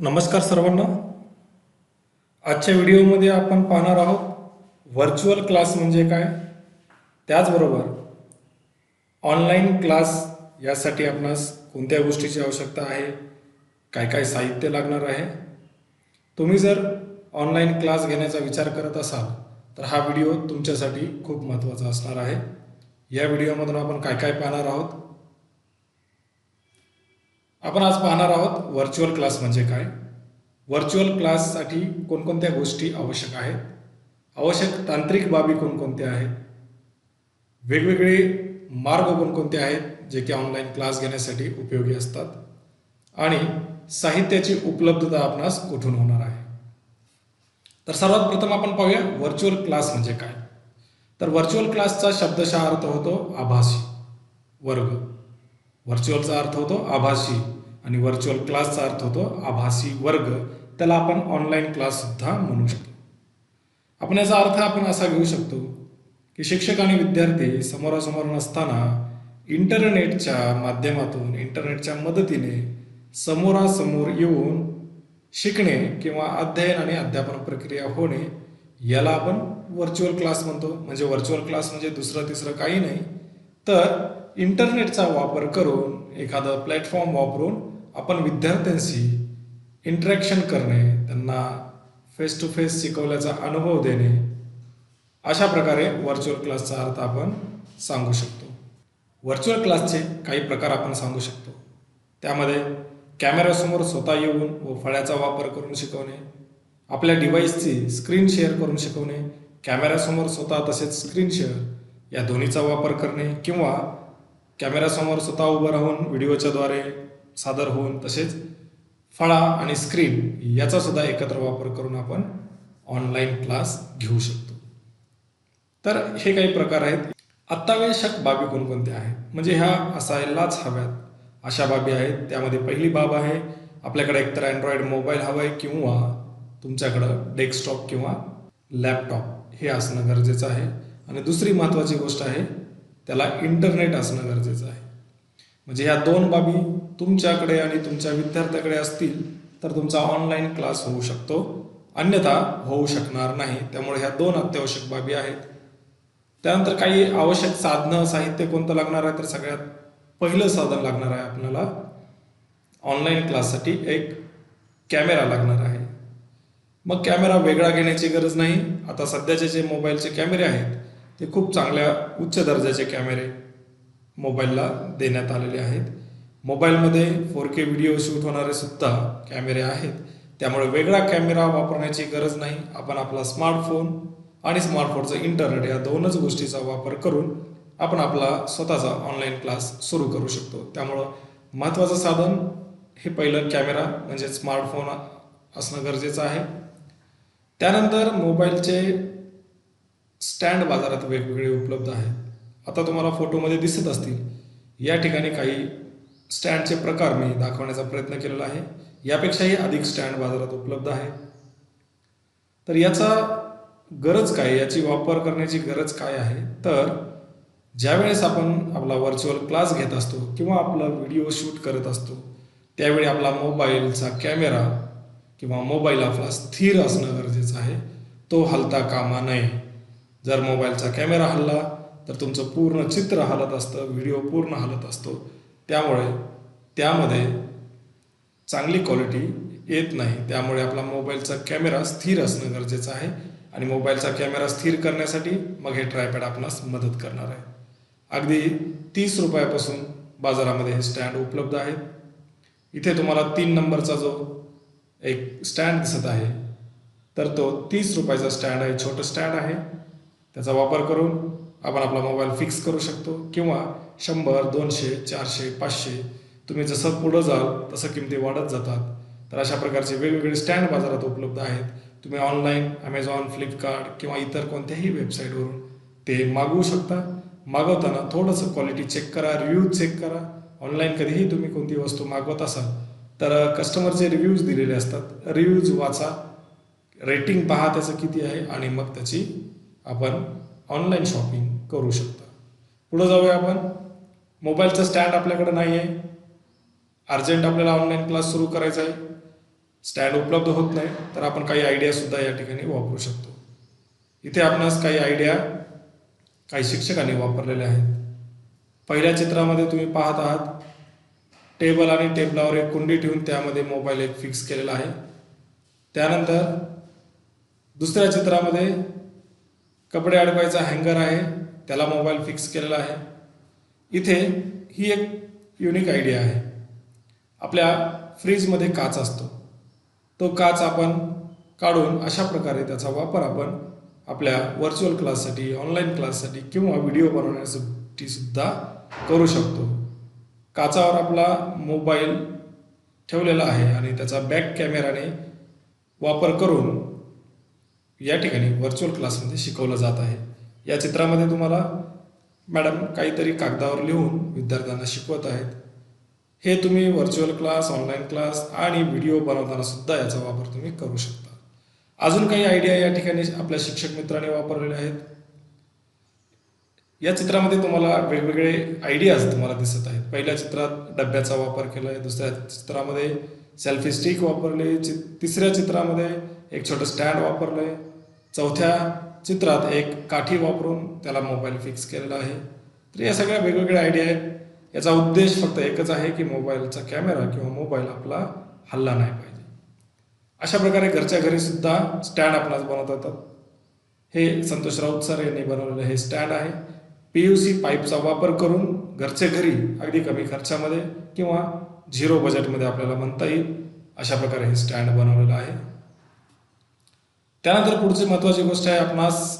नमस्कार सर्वांना. आजच्या व्हिडिओमध्ये आपण पाहणार आहोत व्हर्च्युअल क्लास म्हणजे काय? त्याचबरोबर ऑनलाईन क्लास यासाठी आपणास कोणत्या गोष्टीची आवश्यकता आहे? काय काय साहित्य लागणार आहे? तुम्ही जर ऑनलाईन क्लास घेण्याचा विचार करत असाल तर हा व्हिडिओ तुमच्यासाठी खूप महत्त्वाचा असणार आहे. या व्हिडिओमधून आपण काय काय पाहणार आहोत? आपण आज पाहणार आहोत व्हर्च्युअल क्लास म्हणजे काय? व्हर्च्युअल क्लाससाठी कोणकोणत्या गोष्टी आवश्यक आहेत? आवश्यक तांत्रिक बाबी कोणकोणत्या आहेत? वेगवेगळे मार्ग कोणकोणते आहेत जे की ऑनलाईन क्लास घेण्यासाठी उपयोगी असतात? आणि साहित्याची उपलब्धता आपणास कुठून होणार आहे? तर सर्वात प्रथम आपण पाहूया व्हर्च्युअल क्लास म्हणजे काय? तर व्हर्च्युअल क्लासचा शब्दशः अर्थ होतो आभासी वर्ग. व्हर्च्युअलचा अर्थ होतो आभासी आणि व्हर्च्युअल क्लासचा अर्थ होतो आभासी वर्ग. त्याला आपण ऑनलाईन क्लाससुद्धा म्हणू शकतो. आपण याचा अर्थ आपण असा घेऊ शकतो की शिक्षक आणि विद्यार्थी समोरासमोर नसताना इंटरनेटच्या माध्यमातून इंटरनेटच्या मदतीने समोरासमोर येऊन शिकणे किंवा अध्ययन आणि अध्यापन प्रक्रिया होणे याला आपण व्हर्च्युअल क्लास म्हणतो. म्हणजे व्हर्च्युअल क्लास म्हणजे दुसरं तिसरं काही नाही. तर इंटरनेटचा वापर करून एखादं प्लॅटफॉर्म वापरून आपण विद्यार्थ्यांशी इंटरॅक्शन करणे त्यांना फेस टू फेस शिकवल्याचा अनुभव देणे अशा प्रकारे व्हर्च्युअल क्लासचा अर्थ आपण सांगू शकतो. व्हर्च्युअल क्लासचे काही प्रकार आपण सांगू शकतो. त्यामध्ये कॅमेऱ्यासमोर स्वतः येऊन व फळ्याचा वापर करून शिकवणे आपल्या डिव्हाइसची स्क्रीन शेअर करून शिकवणे कॅमेऱ्यासमोर स्वतः तसेच स्क्रीन शेअर या दोन्हीचा वापर करणे किंवा कॅमेऱ्यासमोर स्वतः उभं राहून व्हिडिओच्याद्वारे सादर होऊन तसेच फळा आणि स्क्रीन याचा सुद्धा एकत्र वापर करून आपण ऑनलाईन क्लास घेऊ शकतो. तर हे काही प्रकार आहेत. अत्यावश्यक बाबी कोणकोणत्या आहेत? म्हणजे ह्या असायलाच हव्यात. अशा बाबी आहेत. त्यामध्ये पहिली बाब आहे आपल्याकडे एकतर अँड्रॉइड मोबाईल हवा आहे किंवा तुमच्याकडं डेस्कटॉप किंवा लॅपटॉप हे असणं गरजेचं आहे. आणि दुसरी महत्त्वाची गोष्ट आहे त्याला इंटरनेट असणं गरजेचं आहे. म्हणजे ह्या दोन बाबी तुमच्याकडे आणि तुमच्या विद्यार्थ्याकडे असतील तर तुमचा ऑनलाईन क्लास होऊ शकतो. अन्यथा होऊ शकणार नाही. त्यामुळे ह्या दोन अत्यावश्यक बाबी आहेत. त्यानंतर काही आवश्यक साधनं साहित्य कोणतं लागणार आहे? तर सगळ्यात पहिलं साधन लागणार आहे आपल्याला ऑनलाईन क्लाससाठी एक कॅमेरा लागणार आहे. मग कॅमेरा वेगळा घेण्याची गरज नाही. आता सध्याचे जे मोबाईलचे कॅमेरे आहेत ते खूप चांगल्या उच्च दर्जाचे कॅमेरे मोबाईलला देण्यात आलेले आहेत. मोबाईलमध्ये फोर के व्हिडिओ शूट होणारे सुद्धा कॅमेरे आहेत. त्यामुळे वेगळा कॅमेरा वापरण्याची गरज नाही. आपण आपला स्मार्टफोन आणि स्मार्टफोनचं इंटरनेट या दोनच गोष्टीचा वापर करून आपण आपला स्वतःचा ऑनलाईन क्लास सुरू करू शकतो. त्यामुळं महत्त्वाचं साधन हे पहिलं कॅमेरा म्हणजे स्मार्टफोन असणं गरजेचं आहे. त्यानंतर मोबाईलचे स्टँड बाजारात वेगवेगळे उपलब्ध आहेत. आता तुम्हाला फोटोमध्ये दिसत असतील. या ठिकाणी काही स्टँडचे प्रकार मी दाखवण्याचा प्रयत्न केलेला आहे. यापेक्षाही अधिक स्टँड बाजारात उपलब्ध आहे. तर याचा गरज काय? याची वापर करण्याची गरज काय आहे? तर ज्यावेळेस आपण आपला व्हर्च्युअल क्लास घेत असतो किंवा आपला व्हिडिओ शूट करत असतो त्यावेळी आपला मोबाईलचा कॅमेरा किंवा मोबाईल आपला स्थिर असणं गरजेचं आहे. तो हलता कामा नये. जर मोबाईलचा कॅमेरा हल्ला तर तुमचं पूर्ण चित्र हलत असतं व्हिडिओ पूर्ण हलत असतो. त्यामुळे त्यामध्ये चांगली क्वालिटी येत नाही. त्यामुळे आपला मोबाईलचा कॅमेरा स्थिर असणं गरजेचं आहे आणि मोबाईलचा कॅमेरा स्थिर करण्यासाठी मग हे ट्रायपॅड आपणास मदत करणार आहे. अगदी तीस रुपयापासून बाजारामध्ये हे स्टँड उपलब्ध आहेत. इथे तुम्हाला तीन नंबरचा जो एक स्टँड दिसत आहे तर तो तीस रुपयाचा स्टँड आहे छोटं स्टँड आहे. त्याचा वापर करून आपण आपला मोबाईल फिक्स करू शकतो किंवा शंभर दोनशे चारशे पाचशे. तुम्ही जसं पुढं जाल तसं किमती वाढत जातात. तर अशा प्रकारचे वेगवेगळे स्टँड बाजारात उपलब्ध आहेत. तुम्ही ऑनलाईन ॲमेझॉन फ्लिपकार्ट किंवा इतर कोणत्याही वेबसाईटवरून ते मागवू शकता. मागवताना थोडंसं क्वालिटी चेक करा रिव्ह्यूज चेक करा. ऑनलाईन कधीही तुम्ही कोणती वस्तू मागवत असाल तर कस्टमरचे रिव्ह्यूज दिलेले असतात. रिव्ह्यूज वाचा. रेटिंग पहा त्याचं किती आहे आणि मग त्याची आपण ऑनलाईन शॉपिंग करू शकता. पुढं जाऊया आपण. मोबाईलचं स्टँड आपल्याकडे नाही आहे अर्जंट आपल्याला ऑनलाईन क्लास सुरू करायचा आहे. स्टँड उपलब्ध होत नाही तर आपण काही आयडियासुद्धा या ठिकाणी वापरू शकतो. इथे आपणास काही आयडिया काही शिक्षकांनी वापरलेल्या आहेत. पहिल्या चित्रामध्ये तुम्ही पाहत आहात टेबल आणि टेबलावर एक कुंडी ठेवून त्यामध्ये मोबाईल एक फिक्स केलेला आहे. त्यानंतर दुसऱ्या चित्रामध्ये कपडे अडकवायचा हँगर आहे त्याला मोबाईल फिक्स केलेला आहे. इथे ही एक युनिक आयडिया आहे. आपल्या फ्रीजमध्ये काच असतो. तो काच आपण काढून अशा प्रकारे त्याचा वापर आपण आपल्या व्हर्च्युअल क्लाससाठी ऑनलाईन क्लाससाठी किंवा व्हिडिओ बनवण्यासाठी सुद्धा करू शकतो. काचावर आपला मोबाईल ठेवलेला आहे आणि त्याचा बॅक कॅमेराने वापर करून या ठिकाणी व्हर्च्युअल क्लासमध्ये शिकवलं जात आहे. या चित्रामध्ये तुम्हाला मॅडम काहीतरी कागदावर लिहून विद्यार्थ्यांना शिकवत आहेत. हे तुम्ही व्हर्च्युअल क्लास ऑनलाईन क्लास आणि व्हिडिओ बनवताना सुद्धा याचा वापर तुम्ही करू शकता. अजून काही आयडिया या ठिकाणी आपल्या शिक्षक मित्रांनी वापरलेले आहेत? या चित्रामध्ये तुम्हाला वेगवेगळे आयडियाज तुम्हाला दिसत आहेत. पहिल्या चित्रात डब्याचा वापर केला आहे दुसऱ्या चित्रामध्ये सेल्फी स्टिक वापरले चि तिसऱ्या चित्रामध्ये एक छोटं स्टँड वापरलं आहे चौथ्या चित्रात एक काठी वापरून त्याला मोबाईल फिक्स केलेला आहे. तर या सगळ्या वेगवेगळ्या आयडिया आहेत. याचा उद्देश फक्त एकच आहे की मोबाईलचा कॅमेरा किंवा मोबाईल आपला हल्ला नाही पाहिजे. अशा प्रकारे घरच्या घरी सुद्धा स्टँड आपणास बनवता येतात. हे संतोष राऊत सर यांनी बनवलेलं हे स्टँड आहे. पी यू सी पाईपचा वापर करून घरचे घरी अगदी कमी खर्चामध्ये किंवा झिरो बजेटमध्ये आपल्याला म्हणता येईल. अशा प्रकारे हे स्टँड बनवलेलं आहे. त्यानंतर पुढची महत्त्वाची गोष्ट आहे आपणास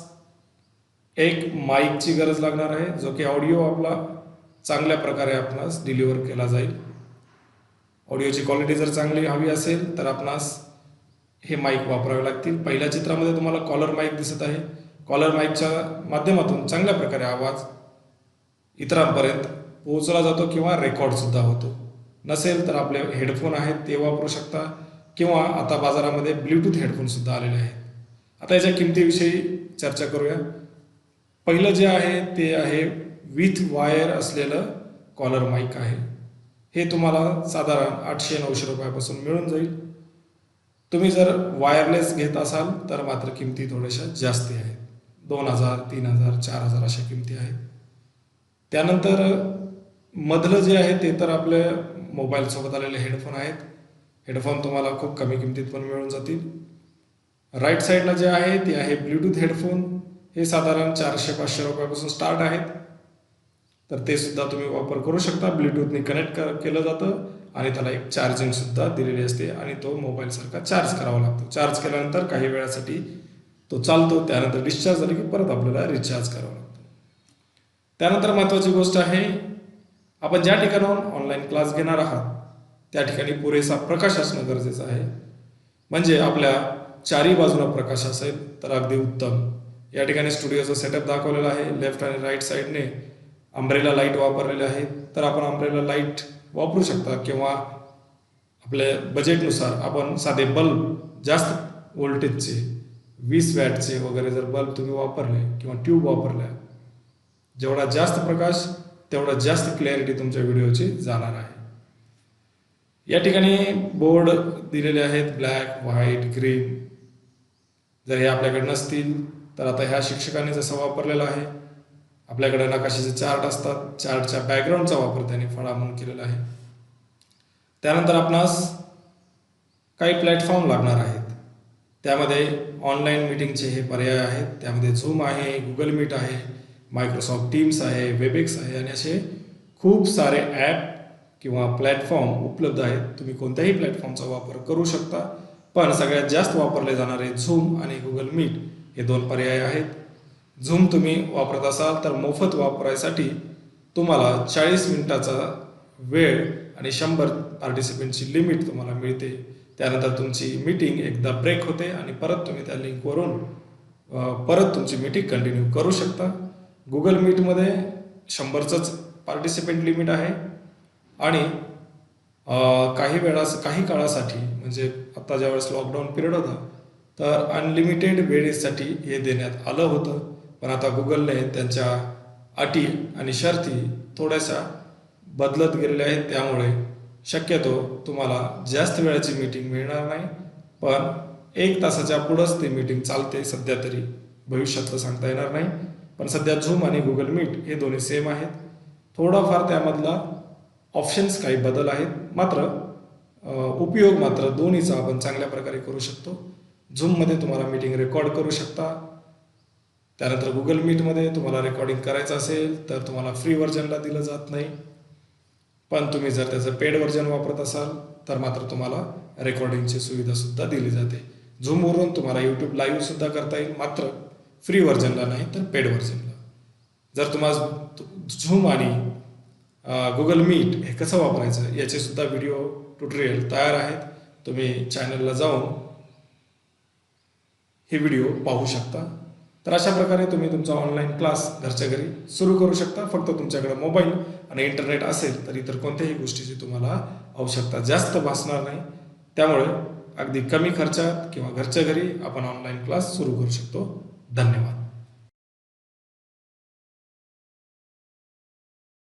एक माईकची गरज लागणार आहे जो की ऑडिओ आपला चांगल्या प्रकारे आपणास डिलिव्हर केला जाईल. ऑडिओची क्वालिटी जर चांगली हवी असेल तर आपणास हे माईक वापरावे लागतील. पहिल्या चित्रामध्ये तुम्हाला कॉलर माईक दिसत आहे. कॉलर माईकच्या माध्यमातून चांगल्या प्रकारे आवाज इतरांपर्यंत पोहोचला जातो किंवा रेकॉर्डसुद्धा होतो. नसेल तर आपले हेडफोन आहेत ते वापरू शकता. किंवा आता बाजारामध्ये ब्ल्यूटूथ हेडफोनसुद्धा आलेले आहेत. आता याच्या किमतीविषयी चर्चा करूया. पहिलं जे आहे ते आहे विथ वायर असलेलं कॉलर माईक आहे. हे तुम्हाला साधारण आठशे नऊशे रुपयापासून मिळून जाईल. तुम्ही जर वायरलेस घेत असाल तर मात्र किमती थोड्याशा जास्ती आहेत. दोन हजार तीन हजार चार हजार अशा किमती आहेत. त्यानंतर मधलं जे आहे ते तर आपल्या मोबाईलसोबत आलेले हेडफोन आहेत. हेडफोन तुम्हाला खूप कमी किमतीत पण मिळून जातील. राईट साईडला जे आहे ते आहे ब्ल्यूटूथ हेडफोन हे साधारण चारशे पाचशे रुपयापासून स्टार्ट आहेत. तर ते सुद्धा तुम्ही वापर करू शकता. ब्ल्यूटूथने कनेक्ट कर केलं जातं. आणि त्याला एक चार्जिंगसुद्धा दिलेली असते. आणि तो मोबाईलसारखा चार्ज करावा लागतो. चार्ज केल्यानंतर काही वेळासाठी तो चालतो. त्यानंतर डिस्चार्ज झालं की परत आपल्याला रिचार्ज करावा लागतो. त्यानंतर महत्त्वाची गोष्ट आहे आपण ज्या ठिकाणाहून ऑनलाईन क्लास घेणार आहात त्या ठिकाणी पुरेसा प्रकाश असणं गरजेचं आहे. म्हणजे आपल्या चारी बाजूला प्रकाश असेल तर अगदी उत्तम. या ठिकाणी स्टुडिओचा सेटअप दाखवलेला आहे. लेफ्ट आणि राईट साईडने अम्ब्रेला लाइट वापरलेले आहेत तर आपण अम्ब्रेला लाइट वापरू शकता किंवा आपल्या बजेटनुसार आपण साधे बल्ब जास्त वोल्टेजचे वीस वॅटचे वगैरे जर बल्ब तुम्ही वापरले किंवा ट्यूब वापरल्या जेवढा जास्त प्रकाश तेवढा जास्त क्लॅरिटी तुमच्या व्हिडिओची जाणार आहे. या ठिकाणी बोर्ड दिलेले आहेत ब्लॅक व्हाईट ग्रीन. जर हे आपल्याकडे नसतील तर आता ह्या शिक्षकांनी जसं वापरलेलं आहे आपल्याकडे नकाशाचे चार्ट असतात. चार्टच्या बॅकग्राऊंडचा वापर त्यांनी फळा म्हणून केलेला आहे. त्यानंतर आपणास काही प्लॅटफॉर्म लागणार आहेत. त्यामध्ये ऑनलाईन मीटिंगचे हे पर्याय आहेत. त्यामध्ये झूम आहे गुगल मीट आहे मायक्रोसॉफ्ट टीम्स आहे वेबेक्स आहे आणि असे खूप सारे ॲप किंवा प्लॅटफॉर्म उपलब्ध आहेत तुम्ही कोणत्याही प्लॅटफॉर्मचा वापर करू शकता. पण सगळ्यात जास्त वापरले जाणारे झूम आणि गुगल मीट हे दोन पर्याय आहेत. झूम तुम्ही वापरत असाल तर मोफत वापरायसाठी तुम्हाला चाळीस मिनिटाचा वेळ आणि शंभर पार्टिसिपेंटची लिमिट तुम्हाला मिळते. त्यानंतर तुमची मीटिंग एकदा ब्रेक होते आणि परत तुम्ही त्या लिंकवरून परत तुमची मीटिंग कंटिन्यू करू शकता. गुगल मीटमध्ये शंभरचंच पार्टिसिपेंट लिमिट आहे. आणि काही वेळा काही काळासाठी म्हणजे आत्ता ज्यावेळेस लॉकडाऊन पिरियड होता तर अनलिमिटेड वेळेसाठी हे देण्यात आलं होतं. पण आता गुगलने त्यांच्या अटी आणि शर्ती थोड्याशा बदलत गेलेल्या आहेत. त्यामुळे शक्यतो तुम्हाला जास्त वेळाची मीटिंग मिळणार नाही. पण एक तासाच्या पुढंच ती मीटिंग चालते. सध्या तरी भविष्यातलं सांगता येणार नाही. पण सध्या झूम आणि गुगल मीट हे दोन्ही सेम आहेत. थोडाफार त्यामधला ऑप्शन्स काही बदल आहेत. मात्र उपयोग मात्र दोन्हीचा आपण चांगल्या प्रकारे करू शकतो. झूममध्ये तुम्हाला मीटिंग रेकॉर्ड करू शकता. त्यानंतर गुगल मीटमध्ये तुम्हाला रेकॉर्डिंग करायचं असेल तर तुम्हाला फ्री व्हर्जनला दिलं जात नाही. पण तुम्ही जर त्याचं पेड व्हर्जन वापरत असाल तर मात्र तुम्हाला रेकॉर्डिंगची सुविधासुद्धा दिली जाते. झूमवरून तुम्हाला यूट्यूब लाईव्हसुद्धा करता येईल. मात्र फ्री व्हर्जनला नाही तर पेड व्हर्जनला जर तुम्हाला झूम आणि गुगल मीट हे कसं वापरायचं याचे सुद्धा व्हिडिओ ट्युटोरियल तयार आहेत. तुम्ही चॅनलला जाऊन हे व्हिडिओ पाहू शकता. तर अशा प्रकारे तुम्ही तुमचा ऑनलाईन क्लास घरच्या घरी सुरू करू शकता. फक्त तुमच्याकडे मोबाईल आणि इंटरनेट असेल तर इतर कोणत्याही गोष्टीची तुम्हाला आवश्यकता जास्त भासणार नाही. त्यामुळे अगदी कमी खर्चात किंवा घरच्या घरी आपण ऑनलाईन क्लास सुरू करू शकतो. धन्यवाद.